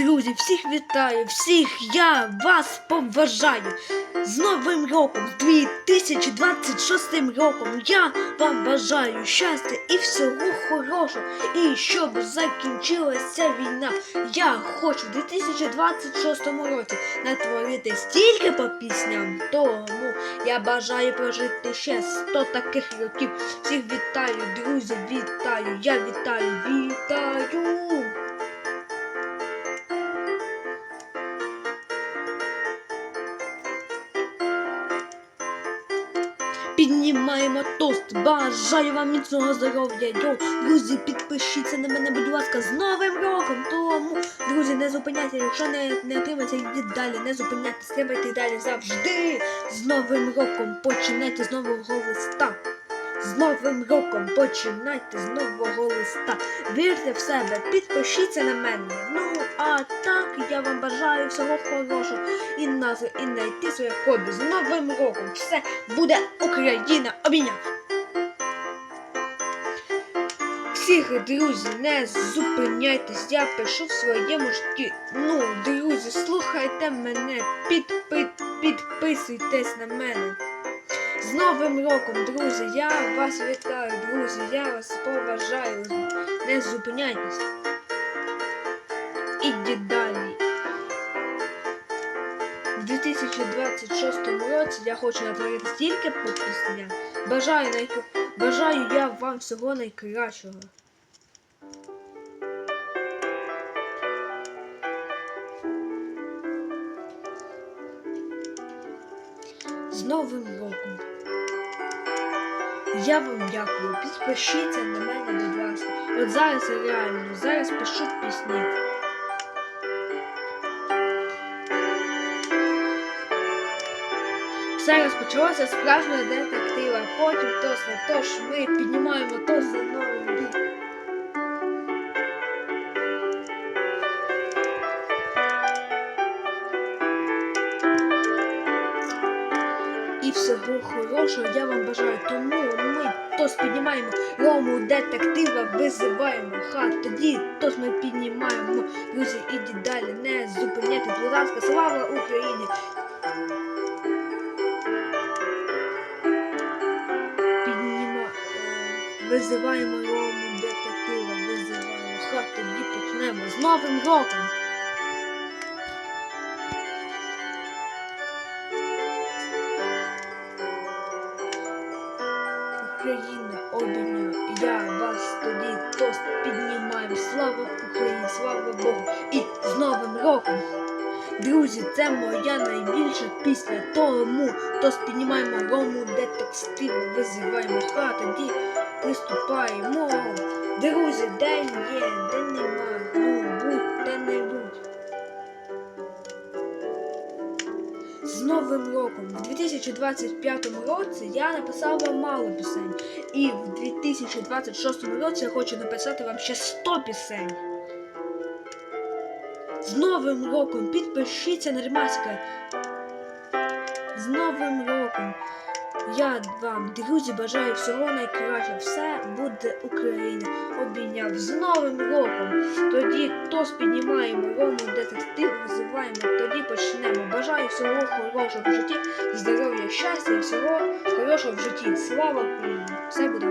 Друзі, всіх вітаю, всіх я вас поважаю. З Новим роком, з 2026 роком я вам бажаю щастя і всього хорошого. І щоб закінчилася війна, я хочу в 2026 році натворити стільки по пісням. Тому я бажаю прожити ще 100 таких років. Всіх вітаю, друзі, вітаю, я вітаю. Піднімаємо тост, бажаю вам міцного здоров'я. Йо, друзі, підпишіться на мене, будь ласка, з Новим роком. Тому, друзі, не зупиняйте, якщо не, не отримається, йдіть далі, не зупиняйтесь, стрибайте далі завжди. З Новим роком починайте з нового листа. З Новим роком починайте з нового листа. Вірте в себе, підпишіться на мене. Ну, а так я вам бажаю всього хорошого і назви, і знайти своє хобі. З Новим роком все буде Україна обійняв. Всіх, друзі, не зупиняйтесь, я пишу в своєму житті. Ну, друзі, слухайте мене, підпи, підписуйтесь на мене. З Новим роком, друзі, я вас вітаю, друзі, я вас поважаю. Не зупиняйтесь. Ідіть далі. У 2026 році я хочу натворити стільки по. Бажаю. Бажаю я вам всього найкращого. З Новим роком. Я вам дякую. Підпишіться на мене, будь ласка. От зараз реально, зараз пишу пісні. Все розпочалося справжня детектива, потім тост на тож ми піднімаємо тост І всього хорошого я вам бажаю. Тому ми тост піднімаємо Рому детектива визиваємо. Ха, тоді тост ми піднімаємо. Друзі, ідіть далі, не зупиняйтесь, будь ласка, слава Україні! Підніма, е, визиваємо Рому детектива, визиваємо. Ха, тоді почнемо з Новим роком! Україна обійняв, я вас тоді тост піднімаю. Слава Україні, слава Богу! І з Новим роком! Друзі, це моя найбільша пісня, тому тост піднімаємо рому детектив, визиваємо а тоді приступаємо. Друзі, день є, день З Новим роком! В 2025 році я написав вам мало пісень. І в 2026 році я хочу написати вам ще 100 пісень. З Новим роком! Підпишіться на Римаська. З Новим роком! Я вам, друзі, бажаю всього найкраще. Все буде Україна. Обійняв з Новим роком. Тоді тос піднімаємо рому детектив, розвиваємо, тоді почнемо. Бажаю всього хорошого в житті, здоров'я, щастя всього хорошого в житті. Слава Україні! Все буде.